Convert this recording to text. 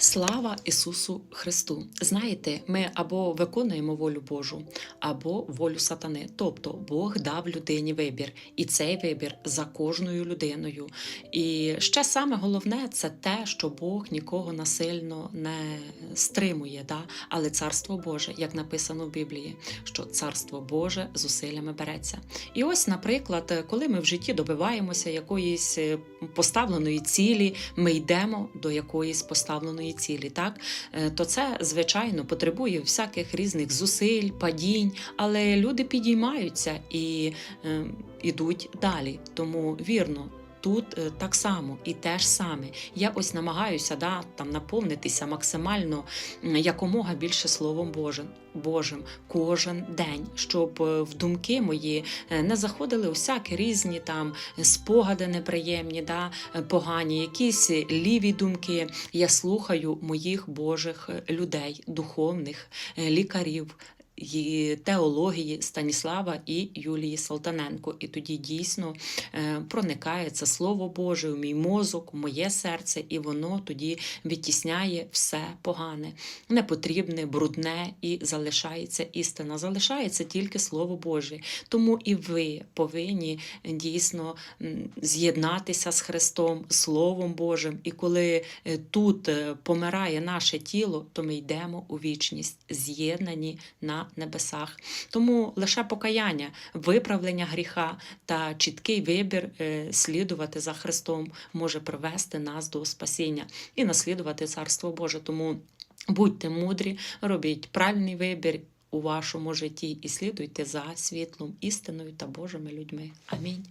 Слава Ісусу Христу! Знаєте, ми або виконуємо волю Божу, або волю сатани. Тобто Бог дав людині вибір, і цей вибір за кожною людиною. І ще саме головне це те, що Бог нікого насильно не стримує, да? але царство Боже, як написано в Біблії, що царство Боже зусиллями береться. І ось, наприклад, коли ми в житті добиваємося якоїсь е, поставленої цілі, ми йдемо до якоїсь поставленої цілі, так Е, то це звичайно потребує всяких різних зусиль, падінь, але люди підіймаються і е, ідуть далі. Тому вірно. Тут е, так само і те ж саме. Я ось намагаюся да, там наповнитися максимально якомога більше Словом Божим, Божим кожен день, щоб е, в думки мої е, не заходили усякі різні там спогади неприємні, да, погані, якісь ліві думки. Я слухаю моїх Божих людей, духовних лікарів. Теології Станіслава і Юлії Салтаненко, і тоді дійсно е, проникає це слово Боже в мій мозок, в моє серце, і воно тоді відтісняє все погане, непотрібне, брудне, і залишається істина. Залишається тільки Слово Боже. Тому і ви повинні е, дійсно з'єднатися з Христом, Словом Божим. І коли е, тут помирає наше тіло, то ми йдемо у вічність, з'єднані на небесах. Тому лише покаяння, виправлення гріха та чіткий вибір е, слідувати за Христом може привести нас до спасіння і наслідувати Царство Боже. Тому будьте мудрі, робіть правильний вибір у вашому житті і слідуйте за світлом, істиною та Божими людьми. Амінь.